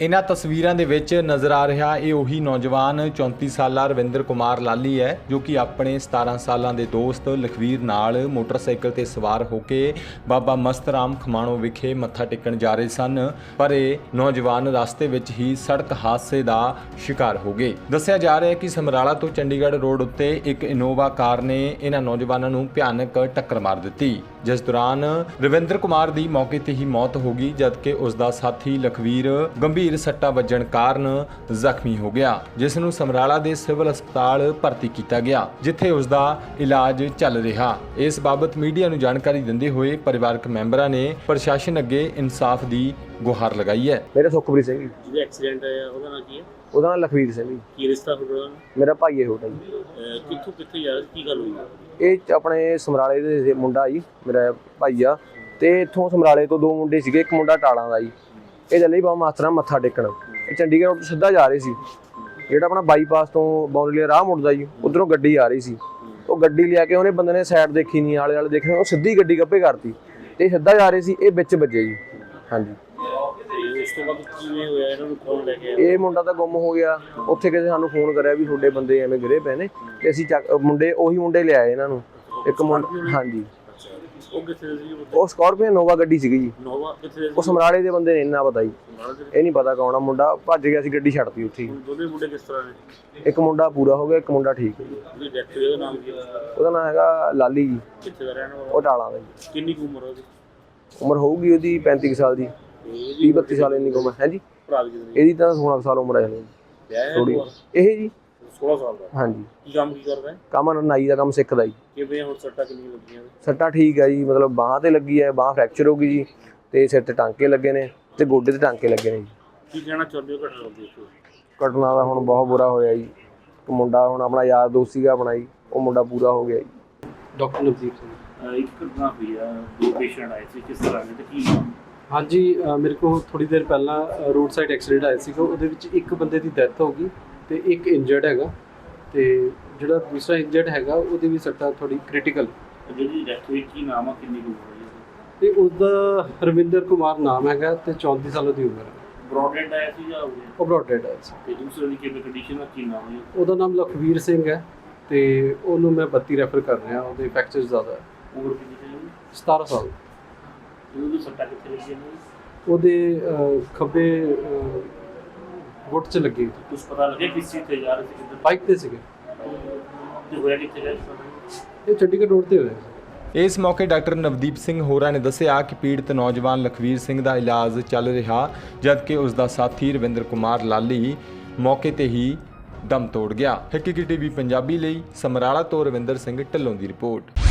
ਇਹਨਾਂ ਤਸਵੀਰਾਂ ਦੇ ਵਿੱਚ ਨਜ਼ਰ ਆ ਰਿਹਾ ਇਹ ਉਹੀ ਨੌਜਵਾਨ 34 ਸਾਲਾ ਰਵਿੰਦਰ ਕੁਮਾਰ ਲਾਲੀ ਹੈ, ਜੋ ਕਿ ਆਪਣੇ 17 ਸਾਲਾਂ ਦੇ ਦੋਸਤ ਲਖਵੀਰ ਨਾਲ ਮੋਟਰਸਾਈਕਲ ਤੇ ਸਵਾਰ ਹੋ ਕੇ ਬਾਬਾ ਮਸਤਰਾਮ ਖਮਾਣੋ ਵਿਖੇ ਮੱਥਾ ਟੇਕਣ ਜਾ ਰਹੇ ਸਨ, ਪਰ ਇਹ ਨੌਜਵਾਨ ਰਸਤੇ ਵਿੱਚ ਹੀ ਸੜਕ ਹਾਦਸੇ ਦਾ ਸ਼ਿਕਾਰ ਹੋ ਗਏ। ਦੱਸਿਆ ਜਾ ਰਿਹਾ ਹੈ ਕਿ ਸਮਰਾਲਾ ਤੋਂ ਚੰਡੀਗੜ੍ਹ ਰੋਡ ਉੱਤੇ ਇੱਕ ਇਨੋਵਾ ਕਾਰ ਨੇ ਇਹਨਾਂ ਨੌਜਵਾਨਾਂ ਨੂੰ ਭਿਆਨਕ ਟੱਕਰ ਮਾਰ ਦਿੱਤੀ। ਜਿਸ ਦੌਰਾਨ ਰਵਿੰਦਰ ਕੁਮਾਰ ਦੀ ਮੌਕੇ ਤੇ ਹੀ ਮੌਤ ਹੋ ਗਈ, ਜਦਕਿ ਉਸ ਦਾ ਸਾਥੀ ਲਖਵੀਰ ਗੰਭੀਰ ਸੱਟਾਂ ਵੱਜਣ ਕਾਰਨ ਜ਼ਖਮੀ ਹੋ ਗਿਆ, ਜਿਸ ਨੂੰ ਸਮਰਾਲਾ ਦੇ ਸਿਵਲ ਹਸਪਤਾਲ ਭਰਤੀ ਕੀਤਾ ਗਿਆ, ਜਿੱਥੇ ਉਸ ਦਾ ਇਲਾਜ ਚੱਲ ਰਿਹਾ। ਇਸ ਬਾਬਤ ਮੀਡੀਆ ਨੂੰ ਜਾਣਕਾਰੀ ਦਿੰਦੇ ਹੋਏ ਪਰਿਵਾਰਕ ਮੈਂਬਰਾਂ ਨੇ ਪ੍ਰਸ਼ਾਸਨ ਅੱਗੇ ਇਨਸਾਫ ਦੀ ਗੁਹਾਰ ਲਗਾਈ ਹੈ। ਮੇਰਾ ਸੁਖਪ੍ਰੀਤ ਸਿੰਘ ਜੀ। ਜਿਹਦਾ ਐਕਸੀਡੈਂਟ ਹੋਇਆ ਉਹਦਾ ਨਾਂ ਕੀ ਹੈ? ਉਹਦਾ ਨਾਮ ਲਖਵੀਰ ਸਿੰਘ ਜੀ। ਕੀ ਰਿਸ਼ਤਾ ਤੁਹਾਡਾ? ਮੇਰਾ ਭਾਈ ਹੈ ਛੋਟਾ ਜੀ। ਕਿੱਥੋਂ ਕਿੱਥੇ ਸੀ? ਕੀ ਗੱਲ ਹੋਈ? ਇਹ ਚ ਆਪਣੇ ਸਮਰਾਲੇ ਦੇ ਮੁੰਡਾ ਜੀ ਮੇਰਾ ਭਾਈ ਆ। ਤੇ ਇੱਥੋਂ ਸਮਰਾਲੇ ਤੋਂ ਦੋ ਮੁੰਡੇ ਸੀਗੇ ਇੱਕ ਮੁੰਡਾ ਟਾਲਾਂ ਦਾ ਜੀ। ਇਹ ਚੱਲੇ ਬਾਬਾ ਮਾਸਟਰਾਂ ਮੱਥਾ ਟੇਕਣ। ਇਹ ਚੰਡੀਗੜ੍ਹ ਤੋਂ ਸਿੱਧਾ ਜਾ ਰਹੇ ਸੀ। ਜਿਹੜਾ ਆਪਣਾ ਬਾਈਪਾਸ ਤੋਂ ਬੌਂਦਲੀ ਰਾਹ ਮੁੜਦਾ ਜੀ ਉਧਰੋਂ ਗੱਡੀ ਆ ਰਹੀ ਸੀ। ਉਹ ਗੱਡੀ ਲਿਆ ਕੇ ਉਹਨੇ ਬੰਦੇ ਨੇ ਸਾਈਡ ਦੇਖੀ ਨਹੀਂ ਆਲੇ ਵਾਲੇ ਦੇਖਿਆ ਉਹ ਸਿੱਧੀ ਗੱਡੀ ਗੱਪੇ ਕਰਤੀ। ਤੇ ਸਿੱਧਾ ਜਾ ਰਹੇ ਸੀ ਇਹ ਵਿੱਚ ਵੱਜੇ ਜੀ। ਹਾਂਜੀ। ਤੇ ਉਸ ਤੋਂ ਬਾਅਦ ਕਿਵੇਂ ਹੋਇਆ ਇਹਨਾਂ ਨੂੰ ਕੌਣ ਲੈ ਕੇ ਆਇਆ? ਇਹ ਮੁੰਡਾ ਤਾਂ ਗੁੰਮ ਹੋ ਗਿਆ। ਉੱਥੇ ਕਿਸੇ ਸਾਨੂੰ ਫੋਨ ਕਰਿਆ ਵੀ ਤੁਹਾਡੇ ਬੰਦੇ ਐਵੇਂ ਗਿਰੇ ਪਏ ਨੇ ਤੇ ਅਸੀਂ ਚੱਕ- ਮੁੰਡੇ ਉਹੀ ਮੁੰਡੇ ਲਿਆਏ ਇਹਨਾਂ ਨੂੰ। ਇੱਕ ਮੁੰਡਾ ਹਾਂਜੀ। ਉਹ ਕਿੱਥੇ ਸੀ ਉਹ? ਸਕਾਰਪੀਓ ਨੋਵਾ ਗੱਡੀ ਸੀਗੀ ਜੀ। ਨੋਵਾ ਕਿੱਥੇ ਦੇ ਉਹ ਸੀ ਸਮਰਾਲੇ ਦੇ ਬੰਦੇ ਨੇ ਇੰਨਾ ਪਤਾ ਜੀ। ਨਾਲ ਦੇ ਇਹ ਨਹੀਂ ਪਤਾ ਕੌਣ ਆ ਮੁੰਡਾ ਭੱਜ ਗਿਆ ਸੀ ਗੱਡੀ ਛੱਡਤੀ ਉੱਥੇ ਹੀ। ਦੋਨੇ ਮੁੰਡੇ ਕਿਸ ਤਰ੍ਹਾਂ ਨੇ? ਇੱਕ ਮੁੰਡਾ ਪੂਰਾ ਹੋ ਗਿਆ ਇੱਕ ਮੁੰਡਾ ਠੀਕ ਹੈ ਜੀ। ਉਹਦੀ ਡੈਥ ਹੋਈ ਉਹਦਾ ਨਾਮ ਕੀ ਹੈ? ਉਹਦਾ ਨਾਮ ਹੈਗਾ ਲਾਲੀ ਜੀ। ਕਿੱਥੇ ਦਾ ਰਹਿਣ ਵਾਲਾ? ਉਹ ਟਾਲਾ ਦਾ ਜੀ। ਕਿੰਨੀ ਕੁ ਉਮਰ ਹੈ ਉਹਦੀ? ਉਮਰ ਹੋਊਗੀ ਉਹਦੀ 35 ਕੁ ਸਾਲ ਦੀ। 30 32 ਸਾਲ ਇੰਨੀ ਉਮਰ ਹੈ ਜੀ ਭਰਾ ਦੀ ਕਿੰਨੀ ਇਹਦੀ ਤਾਂ 16 ਕੁ ਸਾਲ ਉਮਰ ਹੈ ਥੋੜੀ? ਇਹ ਜੀ। 16 ਸਾਲ ਦਾ। ਹਾਂਜੀ। ਕੀ ਕੰਮ ਕੀ ਕਰਦਾ ਹੈ ਕੰਮ ਨਾਈ ਦਾ ਕੰਮ ਸਿੱਖਦਾ ਜੀ। ਕਿਵੇਂ ਹੁਣ ਸੱਟਾਂ ਕਿੰਨੀਆਂ ਲੱਗੀਆਂ? ਸੱਟਾ ਠੀਕ ਹੈ ਜੀ ਮਤਲਬ ਬਾਹਾਂ ਤੇ ਲੱਗੀ ਹੈ ਬਾਹ ਫ੍ਰੈਕਚਰ ਹੋ ਗਈ ਜੀ ਤੇ ਸਿਰ ਤੇ ਟਾਂਕੇ ਲੱਗੇ ਨੇ ਤੇ ਗੋਡੇ ਤੇ ਟਾਂਕੇ ਲੱਗੇ ਨੇ ਜੀ। ਕੀ ਕਹਿਣਾ ਚਾਹੁੰਦੇ ਹੋ ਘਟਨਾ ਦੇ ਉੱਤੇ ਘਟਨਾ ਦਾ ਹੁਣ ਬਹੁਤ ਬੁਰਾ ਹੋਇਆ ਜੀ। ਇੱਕ ਮੁੰਡਾ ਹੁਣ ਆਪਣਾ ਯਾਰ ਦੋਸਤ ਸੀਗਾ ਆਪਣਾ ਜੀ ਉਹ ਮੁੰਡਾ ਪੂਰਾ ਹੋ ਗਿਆ ਜੀ। ਡਾਕਟਰ ਨਵਦੀਪ ਸਿੰਘ। ਇੱਕ ਘਟਨਾ ਹੋਈ ਆ ਦੋ ਪੇਸ਼ੈਂਟ ਆਏ ਸੀ ਕਿਸ ਤਰ੍ਹਾਂ ਦੇ ਤੇ ਕੀ? ਹਾਂਜੀ ਮੇਰੇ ਕੋਲ ਥੋੜੀ ਦੇਰ ਪਹਿਲਾਂ ਰੋਡ ਸਾਈਡ ਐਕਸੀਡੈਂਟ ਆਇਆ ਸੀਗਾ। ਉਹਦੇ ਵਿੱਚ ਇੱਕ ਬੰਦੇ ਦੀ ਡੈਥ ਹੋ ਗਈ ਤੇ ਇੱਕ ਇੰਜਰਡ ਹੈਗਾ ਤੇ ਜਿਹੜਾ ਦੂਸਰਾ ਇੰਜਰਡ ਹੈਗਾ ਉਹਦੀ ਵੀ ਸੱਟਾ ਥੋੜੀ ਕ੍ਰਿਟੀਕਲ ਜਿਹਦੀ ਡੈਥ ਹੋਈ ਕੀ ਨਾਮ ਆ ਕਿੰਨੀ ਕੁ ਉਮਰ ਹੈ? ਤੇ ਉਹਦਾ ਰਵਿੰਦਰ ਕੁਮਾਰ ਨਾਮ ਹੈਗਾ ਤੇ 34 ਸਾਲ ਦੀ ਉਮਰ ਹੈ। ਬ੍ਰੌਡਹੈਡ ਆਇਆ ਸੀ ਜਾਂ ਹੋਇਆ ਉਹ ਬ੍ਰੌਡਡ ਹੈ ਤੇ ਦੂਸਰੇ ਦੀ ਕਿਵੇਂ ਕੰਡੀਸ਼ਨ ਆ ਕੀ ਨਾਮ ਹੈ ਉਹਦਾ ਨਾਮ ਲਖਵੀਰ ਸਿੰਘ ਹੈ ਤੇ ਉਹਨੂੰ ਮੈਂ 32 ਰੈਫਰ ਕਰ ਰਿਹਾ ਉਹਦੇ ਫ੍ਰੈਕਚਰ ਜ਼ਿਆਦਾ ਹੈ। ਉਮਰ ਕਿੰਨੀ ਉਹਦੀ? 17 ਸਾਲ। ਉਹਦੀ ਸੱਟਾਂ ਕਿੱਥੇ ਲੱਗੀਆਂ ਨੇ? ਉਹਦੇ ਅ, ਖੱਬੇ ਗੁੱਟ 'ਚ ਲੱਗੀ। ਕੁਝ ਪਤਾ ਲੱਗਿਆ ਕਿਸ ਚੀਜ਼ ਤੇ ਜਾ ਰਹੇ ਸੀ ਕਿੱਧਰ? ਬਾਈਕ ਤੇ ਸੀਗੇ। ਤੇ ਹੋਇਆ ਕਿੱਥੇ ਗਿਆ ਇਸ ਇਹ ਚੰਡੀਗੜ੍ਹ ਰੋਡ ਤੇ ਹੋਇਆ। ਇਸ ਮੌਕੇ ਡਾਕਟਰ ਨਵਦੀਪ ਸਿੰਘ ਹੋਰਾਂ ਨੇ ਦੱਸਿਆ ਕਿ ਪੀੜਤ ਨੌਜਵਾਨ ਲਖਵੀਰ ਸਿੰਘ ਦਾ ਇਲਾਜ ਚੱਲ ਰਿਹਾ ਜਦਕਿ ਉਸ ਦਾ ਸਾਥੀ ਰਵਿੰਦਰ ਕੁਮਾਰ ਲਾਲੀ ਮੌਕੇ ਤੇ ਹੀ ਦਮ ਤੋੜ ਗਿਆ। ਹਕੀਕੀ ਟੀਵੀ ਪੰਜਾਬੀ ਲਈ ਸਮਰਾਲਾ ਤੋਂ ਰਵਿੰਦਰ ਸਿੰਘ ਢੱਲੋਂ ਦੀ ਰਿਪੋਰਟ।